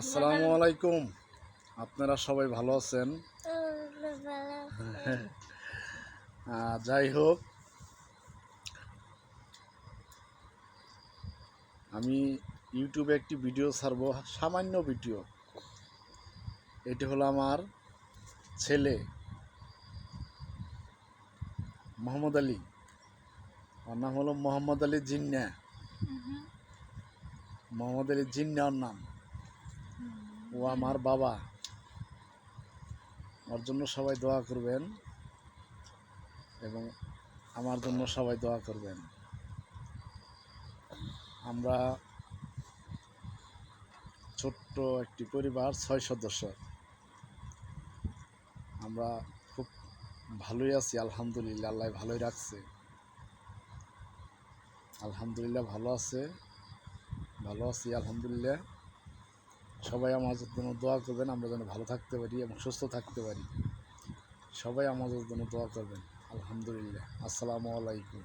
আসসালামু আলাইকুম। আপনারা সবাই ভালো আছেন? যাই হোক আমি ইউটিউবে একটি ভিডিও ছাড়বো সামান্য ভিডিও। এটি হলো আমার ছেলে মোহাম্মদ আলী। ওর নাম হলো মোহাম্মদ আলী জিন্না। মোহাম্মদ আলী জিন্না ওর নাম। ও আমার বাবা। ওর জন্য সবাই দোয়া করবেন এবং আমার জন্য সবাই দোয়া করবেন। আমরা ছোট্ট একটি পরিবার, ছয় সদস্য। আমরা খুব ভালোই আছি, আলহামদুলিল্লাহ, আল্লাহ ভালোই রাখছে। আলহামদুলিল্লাহ ভালো আছে, ভালো আছি, আলহামদুলিল্লাহ। সবাই আমাদের জন্য দোয়া করবেন, আমরা যেন ভালো থাকতে পারি এবং সুস্থ থাকতে পারি। সবাই আমাদের জন্য দোয়া করবেন, আলহামদুলিল্লাহ। আসসালামু আলাইকুম।